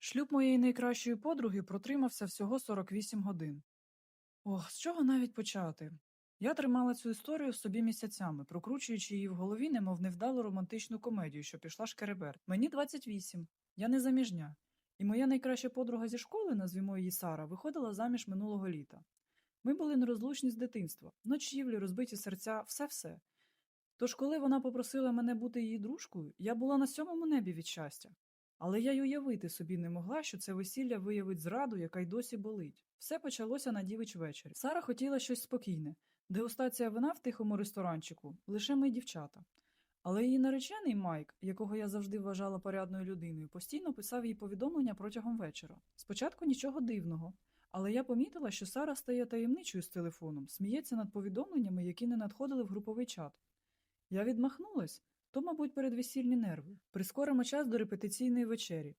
Шлюб моєї найкращої подруги протримався всього 48 годин. Ох, з чого навіть почати? Я тримала цю історію собі місяцями, прокручуючи її в голові, немов невдалу романтичну комедію, що пішла шкереберт. Мені 28, я не заміжня. І моя найкраща подруга зі школи, назвімо її Сара, виходила заміж минулого літа. Ми були нерозлучні з дитинства, ночівлі, розбиті серця, все-все. Тож, коли вона попросила мене бути її дружкою, я була на сьомому небі від щастя. Але я й уявити собі не могла, що це весілля виявить зраду, яка й досі болить. Все почалося на дівич вечорі. Сара хотіла щось спокійне, дегустація вина в тихому ресторанчику, лише ми дівчата. Але її наречений Майк, якого я завжди вважала порядною людиною, постійно писав їй повідомлення протягом вечора. Спочатку нічого дивного, але я помітила, що Сара стає таємничою з телефоном, сміється над повідомленнями, які не надходили в груповий чат. Я відмахнулась, то, мабуть, передвесільні нерви. Прискоримо час до репетиційної вечері.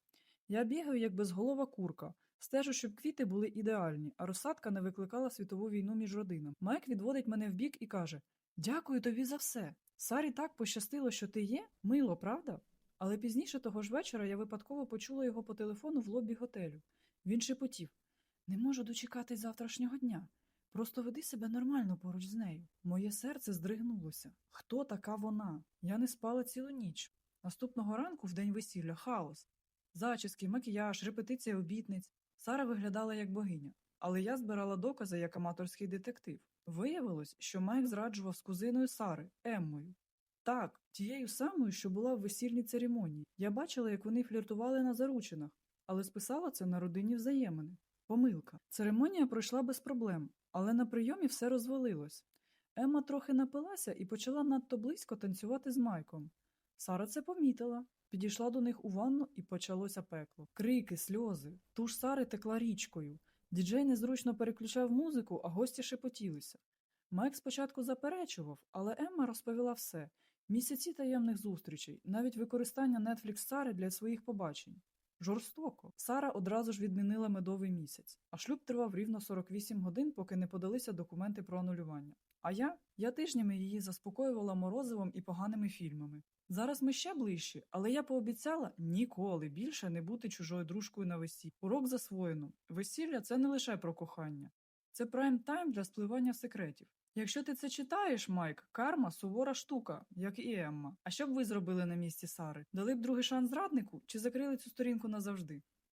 Я бігаю, як безголова курка, стежу, щоб квіти були ідеальні, а розсадка не викликала світову війну між родинами. Майк відводить мене вбік і каже: Дякую тобі за все. Сарі так пощастило, що ти є, мило, правда? Але пізніше того ж вечора я випадково почула його по телефону в лобі готелю. Він шепотів: Не можу дочекатись завтрашнього дня. Просто веди себе нормально поруч з нею. Моє серце здригнулося. Хто така вона? Я не спала цілу ніч. Наступного ранку, в день весілля, хаос. Зачіски, макіяж, репетиція обітниць. Сара виглядала як богиня. Але я збирала докази як аматорський детектив. Виявилось, що Майк зраджував з кузиною Сари, Еммою. Так, тією самою, що була в весільній церемонії. Я бачила, як вони фліртували на заручинах, але списала це на родинні взаємини. Помилка. Церемонія пройшла без проблем, але на прийомі все розвалилось. Емма трохи напилася і почала надто близько танцювати з Майком. Сара це помітила, підійшла до них у ванну і почалося пекло. Крики, сльози. Туш Сари текла річкою. Діджей незручно переключав музику, а гості шепотілися. Майк спочатку заперечував, але Емма розповіла все місяці таємних зустрічей, навіть використання Netflix Сари для своїх побачень. Жорстоко. Сара одразу ж відмінила медовий місяць, а шлюб тривав рівно 48 годин, поки не подалися документи про анулювання. А я? Я тижнями її заспокоювала морозивом і поганими фільмами. Зараз ми ще ближчі, але я пообіцяла ніколи більше не бути чужою дружкою на весіллі. Урок засвоєно. Весілля це не лише про кохання, це прайм-тайм для спливання секретів. Якщо ти це читаєш, Майк, карма сувора штука, як і Емма. А що б ви зробили на місці Сари? Дали б другий шанс зраднику чи закрили цю сторінку назавжди?